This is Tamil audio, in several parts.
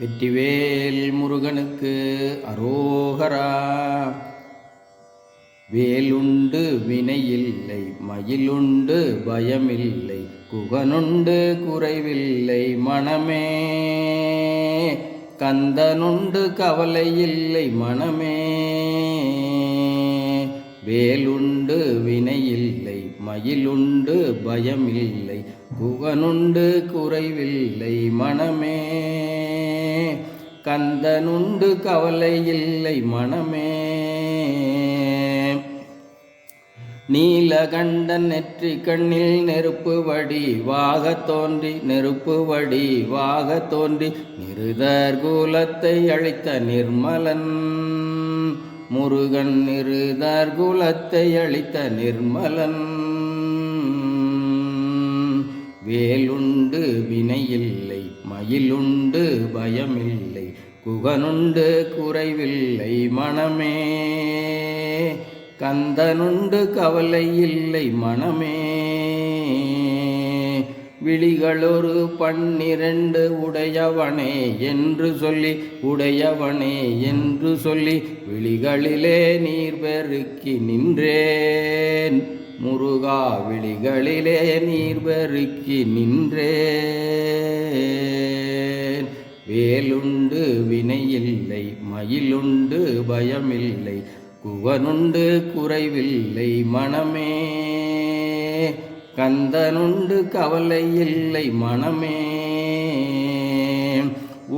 வெற்றிவேல் முருகனுக்கு அரோகரா. வேலுண்டு வினையில்லை மயிலுண்டு பயமில்லை குகனுண்டு குறைவில்லை மனமே. கந்தனுண்டு கவலையில்லை மனமே. வேலுண்டு வினையில்லை மயிலுண்டு பயமில்லை குகனுண்டு குறைவில்லை மனமே. கந்தனுண்டு கவலையில்லை மனமே. நீலகண்டன் நெற்றி கண்ணில் நெருப்பு வடி வாக தோன்றி நெருப்பு வடி வாக தோன்றி நிருதர் குலத்தை அழித்த நிர்மலன். முருகன் நிருதர் குலத்தை அழித்த நிர்மலன். வேலுண்டு வினையில்லை மயிலுண்டு பயமில்லை. குகனுண்டு குறைவில்லை மனமே. கந்தனுண்டு கவலை இல்லை மனமே. விழிகளொரு பன்னிரண்டு உடையவனே என்று சொல்லி உடையவனே என்று சொல்லி விழிகளிலே நீர் பெருக்கி நின்றேன். முருகா விழிகளிலே நீர் பெருக்கி நின்றேன். வேலுண்டு வினையில்லை மயிலுண்டு பயமில்லை குவனுண்டு குறைவில்லை மனமே கந்தனுண்டு கவலை இல்லை மனமே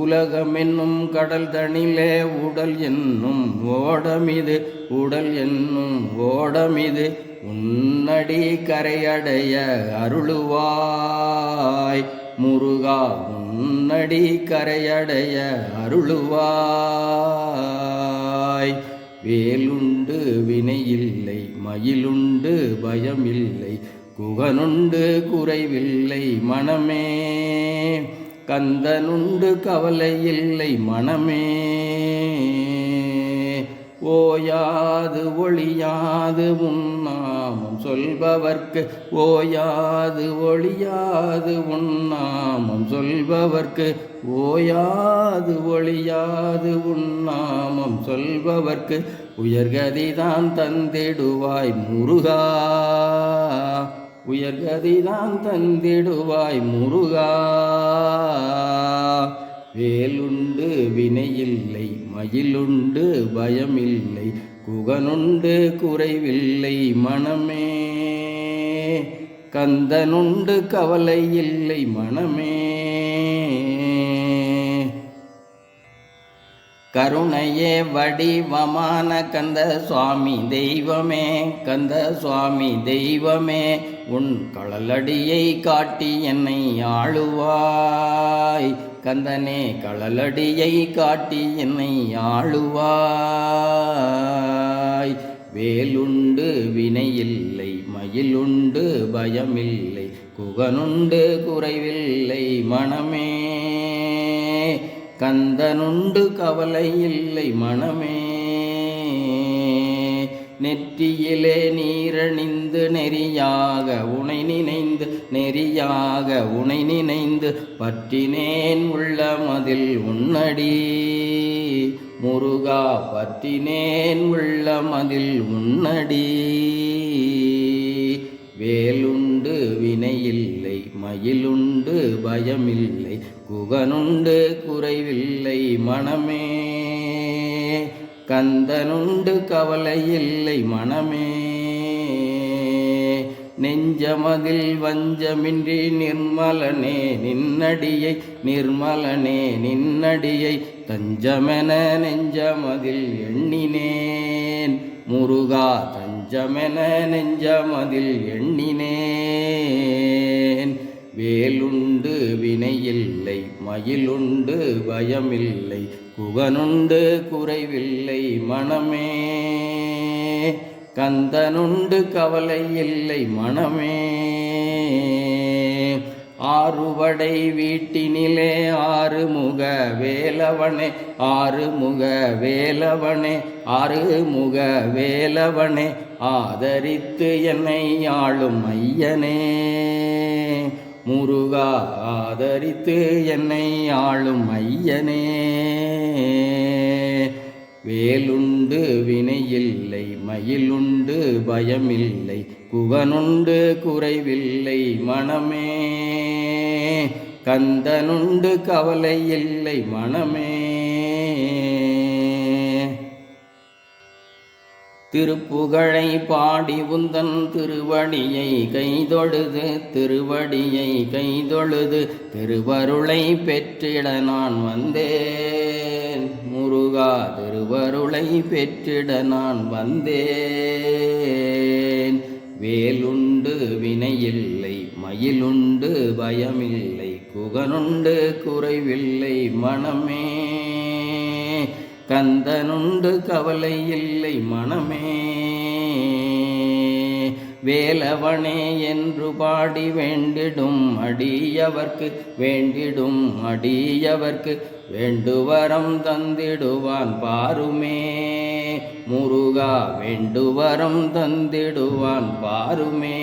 உலகமென்னும் கடல் தனிலே உடல் என்னும் ஓடமிது உடல் என்னும் ஓடமிது உன்னடி கரையடைய அருளுவாய். முருகா உன்னடி கரையடைய அருளுவாய். வேலுண்டு வினையில்லை மயிலுண்டு பயமில்லை குகனுண்டு குறைவில்லை மனமே. கந்தனுண்டு கவலை இல்லை மனமே. ஓயாது ஒளியாது உன்னாமம் சொல்பவர்க்கு. ஓயாது ஒளியாது உன்னாமம் சொல்பவர்க்கு. ஓயாது ஒளியாது உன்னாமம் சொல்பவர்க்கு. உயர்கதிதான் தந்திடுவாய் முருகா. உயர்கதிதான் தந்திடுவாய் முருகா. வேலுண்டு வினையில்லை மயிலுண்டு பயமில்லை குகனுண்டு குறைவில்லை மனமே கந்தனுண்டு கவலை இல்லை மனமே கருணையே வடிவமான கந்த சுவாமி தெய்வமே கந்த சுவாமி தெய்வமே உன் களலடியை காட்டி என்னை ஆளுவாய். கந்தனே களலடியை காட்டி என்னை ஆளுவாய். வேலுண்டு வினையில்லை மயிலுண்டு பயமில்லை குகனுண்டு குறைவில்லை மனமே கந்தனுண்டு கவலை இல்லை மனமே. நெற்றியிலே நீரணிந்து நெறியாக உனை நினைந்து நெறியாக உனை நினைந்து பற்றினேன் உள்ள மதில் உன்னடி. முருகா பற்றினேன் உள்ள மதில் உன்னடி. வேலுன் வினையில்லை மயிலுண்டு பயமில்லை குகனுண்டு குறைவில்லை மனமே கந்தனுண்டு கவலையில்லை மனமே நெஞ்சமதில் வஞ்சமின்றி நிர்மலனே நின்னடியை நிர்மலனே நின்னடியை தஞ்சமென நெஞ்சமதில் எண்ணினேன் முருகா தஞ்சமென நெஞ்சமதில் எண்ணினேன். வேலுண்டு வினையில்லை மயிலுண்டு பயமில்லை குகனுண்டு குறைவில்லை மனமே. கந்தனுண்டு கவலை இல்லை மனமே. ஆறுவடை வீட்டினிலே ஆறுமுக வேலவனே ஆறுமுக வேலவனே ஆறுமுக வேலவனே. ஆதரித்து என்னை ஆளும் ஐயனே. முருகா ஆதரித்து என்னை ஆளும் ஐயனே. வேலுண்டு வினையில்லை மயிலுண்டு பயமில்லை குகனுண்டு குறைவில்லை மனமே. கந்தனுண்டு கவலை இல்லை மனமே. திருப்புகழை பாடி உந்தன் திருவடியை கைதொழுது திருவடியை கைதொழுது திருவருளை பெற்றிட நான் வந்தேன். முருகா திருவருளை பெற்றிட நான் வந்தேன். வேலுண்டு வினையில்லை மயிலுண்டு பயமில்லை குகனுண்டு குறைவில்லை மனமே கந்தனுண்டு கவலை இல்லை மனமே. வேலவனே என்று பாடி வேண்டிடும் அடியவர்க்கு வேண்டிடும் அடியவர்க்கு வேண்டுவரம் தந்திடுவான் பாருமே. முருகா வேண்டுவரம் தந்திடுவான் பாருமே.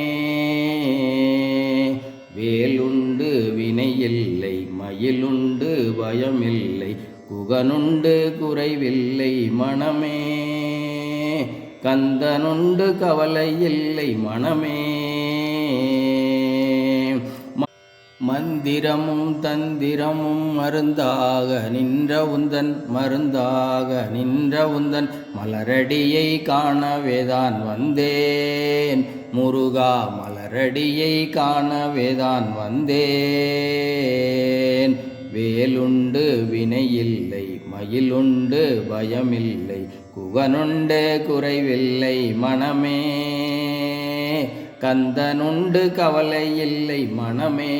வேலுண்டு வினையில்லை மயிலுண்டு பயமில்லை குகனுண்டு குறைவில்லை மனமே. கந்தனுண்டு கவலை இல்லை மனமே மந்திரமும் தந்திரமும் மருந்தாக நின்ற உந்தன் மருந்தாக நின்ற உந்தன் மலரடியை காணவேதான் வந்தேன். முருகா மலரடியை காணவேதான் வந்தேன். வேலுண்டு வினையில்லை மயிலுண்டு பயமில்லை குகனுண்டு குறைவில்லை மனமே. கந்தனுண்டு கவலை இல்லை மனமே.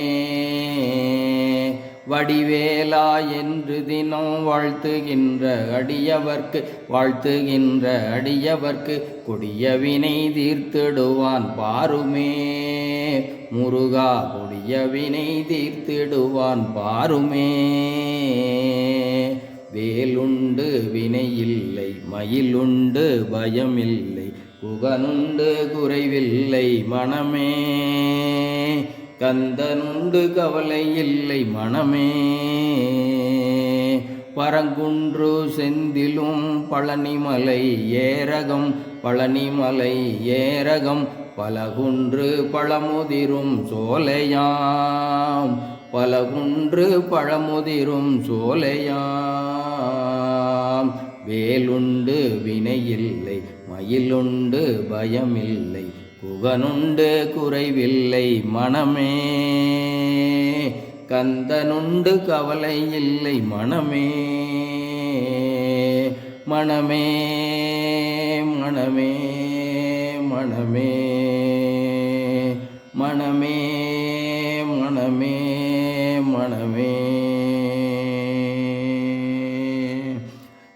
வடிவேலா என்று தினம் வாழ்த்துகின்ற அடியவர்க்கு வாழ்த்துகின்ற அடியவர்க்கு கொடிய வினை தீர்த்திடுவான் பாருமே. முருகா கொடிய வினை தீர்த்திடுவான் பாருமே. வேலுண்டு வினையில்லை மயிலுண்டு பயமில்லை குகனுண்டு குறைவில்லை மனமே. கந்தனுண்டு கவலை இல்லை மனமே. பரங்குன்று செந்திலும் பழனிமலை ஏரகம் பழனிமலை ஏரகம் பலகுன்று பழமுதிரும் சோலையாம். பலகுன்று பழமுதிரும் சோலையாம். வேலுண்டு வினையில்லை மயிலுண்டு பயமில்லை. புகனுண்டு குறைவில்லை மனமே. கந்தனுண்டு கவலை இல்லை மனமே. மனமே மனமே மனமே. மனமே மனமே மனமே.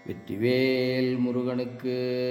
வெற்றிவேல் முருகனுக்கு